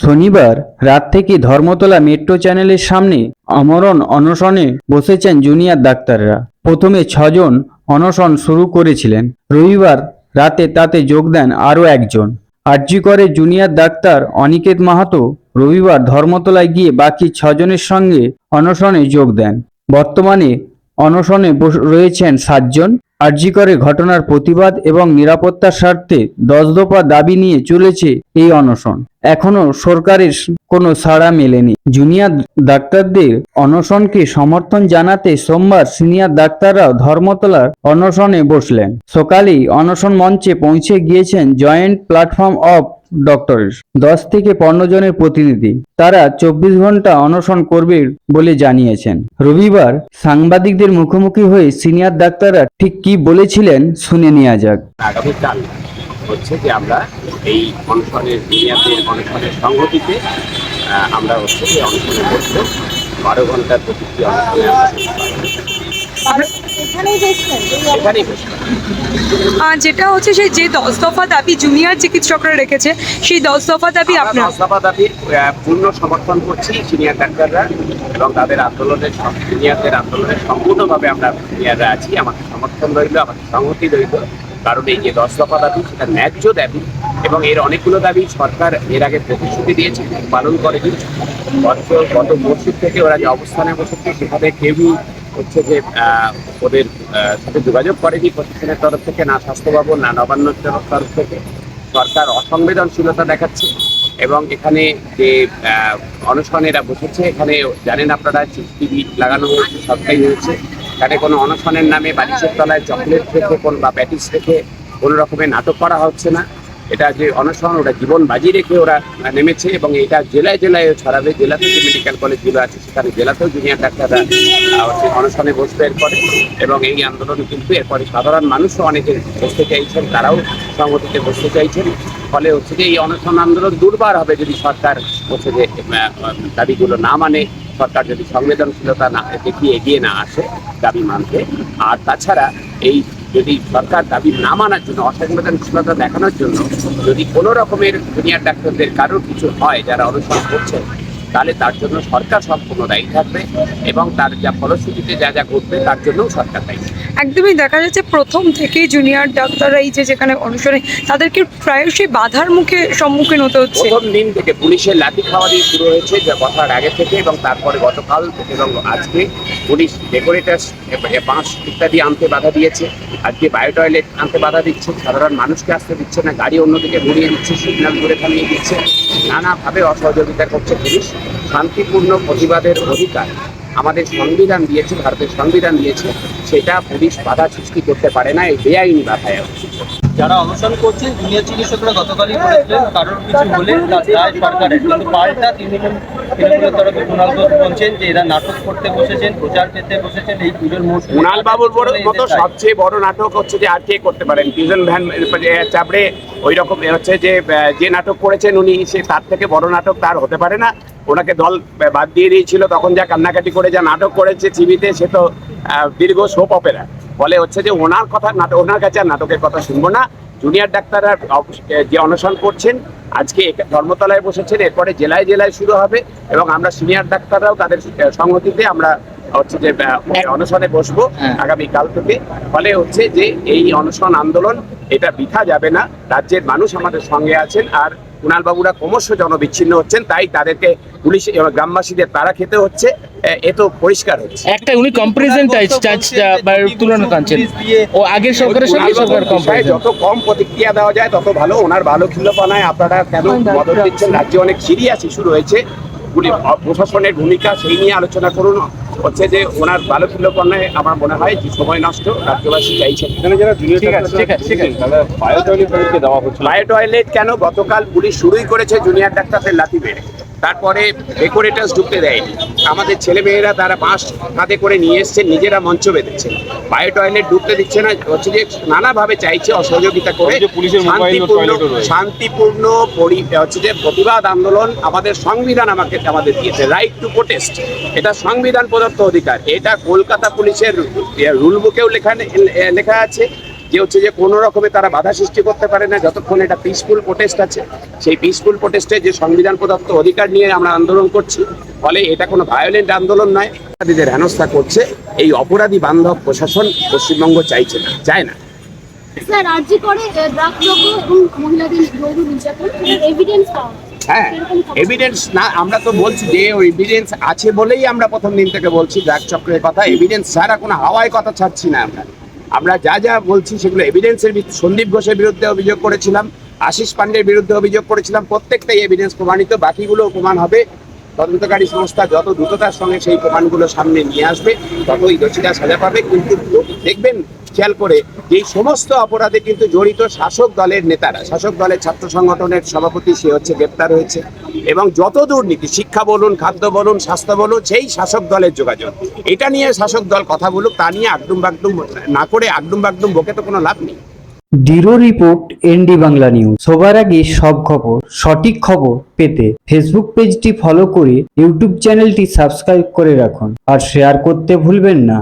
শনিবার রাত থেকে ধর্মতলা মেট্রো চ্যানেলের সামনে আমরণ অনশনে বসেছেন জুনিয়র ডাক্তাররা। প্রথমে ছজন অনশন শুরু করেছিলেন। রবিবার রাতে তাতে যোগ দেন আরও একজন। আরজি করে জুনিয়র ডাক্তার অনিকেত মাহাতো রবিবার ধর্মতলায় গিয়ে বাকি ছজনের সঙ্গে অনশনে যোগ দেন। বর্তমানে অনশনে রয়েছেন সাতজন। আরজি করে ঘটনার প্রতিবাদ এবং নিরাপত্তার স্বার্থে দশ দফা দাবি নিয়ে চলেছে এই অনশন। এখনও সরকারের কোনো সাড়া মেলেনি। জুনিয়র ডাক্তারদের অনশনকে সমর্থন জানাতে সোমবার সিনিয়র ডাক্তাররাও ধর্মতলার অনশনে বসলেন। সকালেই অনশন মঞ্চে পৌঁছে গিয়েছেন জয়েন্ট প্ল্যাটফর্ম অফ ডক্টরস দশ থেকে পনেরো জনের প্রতিনিধি। তারা চব্বিশ ঘণ্টা অনশন করবে বলে জানিয়েছেন। রবিবার সাংবাদিকদের মুখোমুখি হয়ে সিনিয়র ডাক্তাররা ঠিক কি বলেছিলেন শুনে নেওয়া যাক। আগামীকাল হচ্ছে যে আমরা এই অনশনের জুনিয়রদের অনশনের সংগতিতে আমরা হচ্ছে যে অনশনে বসবো। বারো ঘণ্টার প্রতিটি অনশনে আমরা যেটা হচ্ছে সেই যে দশ দফা দাবি জুনিয়র চিকিৎসকরা রেখেছে সেই দশ দফা দাবি আমরা আপনার? দশদফা দাবির আহ, পূর্ণ সমর্থন করছি সিনিয়র ডাক্তাররা এবং তাদের আন্দোলনের সব- সিনিয়রদের আন্দোলনের সম্পূর্ণভাবে আমরা সিনিয়ররা আছি আমাকে সমর্থন রইল আমাকে সংহতি রইল। কারণ এই যে দশ দফা দাবি সেটা ন্যায্য দাবি এবং এর অনেকগুলো দাবি সরকার এর আগে প্রতিশ্রুতি দিয়েছে পালন করেনি। গত গত মসজিদ থেকে ওরা যে অবস্থানে বসেছে সেখানে কেউই হচ্ছে যে ওদের সাথে যোগাযোগ করেনি প্রশাসনের তরফ থেকে, না স্বাস্থ্য ভবন না নবান্নর তরফ থেকে সরকার অসংবেদনশীলতা দেখাচ্ছে? এবং এখানে যে অনশনেরা বসেছে, এখানে জানেন আপনারা টিভি লাগানো হয়েছে সরকারি হয়েছে। এখানে কোনো অনশনের নামে বালিশের তলায় চকলেট রেখে, কোন বা প্যাটিস রেখে কোনো রকমের নাটক করা হচ্ছে না। এটা যে অনশন ওরা জীবন বাজি রেখে ওরা নেমেছে এবং এটা জেলায় জেলায় ছড়াবে। জেলাতে যে মেডিকেল কলেজগুলো আছে, সেখানে জেলাতেও জুনিয়র ডাক্তাররা অনশনে বসবে এরপরে। এবং এই আন্দোলন কিন্তু এরপরে সাধারণ মানুষও অনেকে বসতে চাইছেন, তারাও সংগঠিতে বসতে চাইছেন। ফলে হচ্ছে যে এই অনশন আন্দোলন দুর্বার হবে যদি সরকার হচ্ছে যে দাবিগুলো না মানে সরকার যদি সংবেদনশীলতা না দেখিয়ে এগিয়ে না আসে দাবি মানতে। আর তাছাড়া এই যদি সরকার দাবি না মানার জন্য অসংবেদনশীলতা দেখানোর জন্য যদি কোনো রকমের জুনিয়র ডাক্তারদের কারোর কিছু হয় যারা অনুসরণ করছেন তাহলে তার জন্য সরকার সম্পূর্ণ দায়ী থাকবে এবং তার যা ফলশ্রুতিতে যা যা ঘটবে তার জন্যও সরকার দায়ী। একদমই দেখা যাচ্ছে প্রথম থেকেই জুনিয়র ডাক্তাররা এই যে যেখানে অনুসরণে তাদেরকে প্রায়শই বাধার মুখে সম্মুখীন হতে হচ্ছে। প্রথম দিন থেকে পুলিশের লাঠি খাওয়া দিয়ে শুরু হয়েছে যা কথার আগে থেকে এবং তারপরে গতকাল এবং আজকে পুলিশ ডেকোরেটার্স বাঁশ ইত্যাদি আনতে বাধা দিয়েছে। আজকে বায়ো টয়লেট আনতে বাধা দিচ্ছে সাধারণ মানুষকে আসতে দিচ্ছে না গাড়ি অন্যদিকে ঘুরিয়ে দিচ্ছে সিগন্যাল দূরে থামিয়ে দিচ্ছে। নানাভাবে অসহযোগিতা করছে পুলিশ। শান্তিপূর্ণ প্রতিবাদের অধিকার আমাদের সংবিধান দিয়েছে ভারতের সংবিধান দিয়েছে সেটা পুলিশ বাধা সৃষ্টি করতে পারে না এই বেআইনি বাধায় যারা অনশন করছেন জুনিয়র চিকিৎসকরা গতকালই বলেছিলেন কারোর কিছু হলে তার দায় সরকারের। কিন্তু পাল্টা তৃণমূল তৃণমূলের তরফে কুণাল ঘোষ বলছেন যে এরা নাটক করতে বসেছেন প্রচার পেতে বসেছেন এই পুজোর মৌসুমে কুণাল বাবুর বড় মতো সবচেয়ে বড় নাটক হচ্ছে যে আর কে করতে পারেন পিজন ভ্যান চাপড়ে ওই রকম হচ্ছে যে যে নাটক করেছেন উনি সে তার থেকে বড় নাটক তার হতে পারে না। ওনাকে দল বাদ দিয়ে দিয়েছিল তখন যা কান্নাকাটি করে যা নাটক করেছে টিভিতে সে তো দীর্ঘ সোপ অপেরা ফলে হচ্ছে যে ওনার কথা নাটক ওনার কাছে আর নাটকের কথা শুনব না। জুনিয়র ডাক্তাররা যে অনশন করছেন আজকে ধর্মতলায় বসেছেন এরপরে জেলায় জেলায় শুরু হবে এবং আমরা সিনিয়র ডাক্তাররাও তাদের সংহতিতে আমরা হচ্ছে যে অনশনে বসবো আগামী কাল থেকে। ফলে হচ্ছে যে এই অনশন আন্দোলন এটা বৃথা যাবে না। রাজ্যের মানুষ আমাদের সঙ্গে আছেন আর কুণাল বাবুরা ক্রমশ জনবিচ্ছিন্ন হচ্ছেন তাই তাদেরকে পুলিশ গ্রামবাসীদের তারা খেতে হচ্ছে এ তো পরিষ্কার হচ্ছে। একটা উনি কম্পারিজন তুলনা টানছেন। ও আগের সরকারের সঙ্গে সরকার কম্পারিজন যত কম প্রতিক্রিয়া দেওয়া যায় তত ভালো। ওনার ভালো খিল্লপনায় আপনারা কেন মদত দিচ্ছেন? রাজ্যে অনেক সিরিয়াস ইস্যু রয়েছে প্রশাসনের ভূমিকা সেই নিয়ে আলোচনা করুন। হচ্ছে যে ওনার ভালো খিল্লপনায় আমার মনে হয় যে সময় নষ্ট রাজ্যবাসী চাইছেন এখানে যারা জুনিয়র ঠিক আছে, ঠিক আছে, ঠিক আছে। বায়ো টয়লেট দেওয়া হচ্ছে। বায়ো টয়লেট কেন? গতকাল পুলিশ শুরুই করেছে জুনিয়র ডাক্তারদের লাথি মেরে। তারপরে ডেকোরেটার্স ঢুকতে দেয়নি। আমাদের ছেলেমেয়েরা তারা বাঁশ হাতে করে নিয়ে এসছেন নিজেরা মঞ্চ বেঁধেছে। বায়ো টয়লেট ঢুকতে দিচ্ছে না হচ্ছে যে নানাভাবে চাইছে অসহযোগিতা করে। শান্তিপূর্ণ শান্তিপূর্ণ পরি- হচ্ছে যে প্রতিবাদ আন্দোলন আমাদের সংবিধান আমাকে আমাদের দিয়েছে রাইট টু প্রোটেস্ট এটা সংবিধান প্রদত্ত অধিকার। এটা কলকাতা পুলিশের রুল বুকেও লেখা লেখা আছে। যে হচ্ছে যে কোনো রকমে তারা বাধা সৃষ্টি করতে পারে না যতক্ষণ এটা পিসফুল প্রোটেস্ট আছে সেই পিসফুল প্রোটেস্টে যে সংবিধান প্রদত্ত অধিকার নিয়ে আমরা আন্দোলন করছি ফলে এটা কোনো ভায়োলেন্ট আন্দোলন নয়। অপরাধীদের হেনস্থা করছে এই অপরাধী বান্ধব প্রশাসন পশ্চিমবঙ্গ চাইছে না চায় না। হ্যাঁ এভিডেন্স না আমরা তো বলছি যে এভিডেন্স আছে বলেই আমরা প্রথম দিন থেকে বলছি ড্রাগ চক্রের কথা এভিডেন্স ছাড়া কোনো হাওয়ায় কথা ছাড়ছি না আমরা। আমরা যা যা বলছি সেগুলো এভিডেন্সের সন্দীপ ঘোষের বিরুদ্ধে অভিযোগ করেছিলাম, আশিস পান্ডের বিরুদ্ধে অভিযোগ করেছিলাম, প্রত্যেকটাই এভিডেন্স প্রমাণিত, বাকিগুলো প্রমাণ হবে। তদন্তকারী সংস্থা যত দ্রুততার সঙ্গে সেই প্রমাণগুলো সামনে নিয়ে আসবে, ততই দোষীরা সাজা পাবে। কিন্তু দেখবেন খেয়াল করে যে সমস্ত অপরাধে কিন্তু জড়িত শাসক দলের নেতারা, শাসক দলের ছাত্র সংগঠনের সভাপতি সে হচ্ছে গ্রেপ্তার হয়েছে এবং যত দুর্নীতি, শিক্ষা বলুন, খাদ্য বলুন, স্বাস্থ্য বলুন, সেই শাসক দলের যোগাযোগ। এটা নিয়ে শাসক দল কথা বলুক, তা নিয়ে আগডুম বাগডুম না করে আগডুম বাগডুম বকে তো কোনো লাভ নেই। ডিরো report, N D Bangla news. সবার আগে সব খবর, সঠিক খবর পেতে ফেসবুক পেজটি ফলো করে ইউটিউব চ্যানেলটি সাবস্ক্রাইব করে রাখুন। আর শেয়ার করতে ভুলবেন না।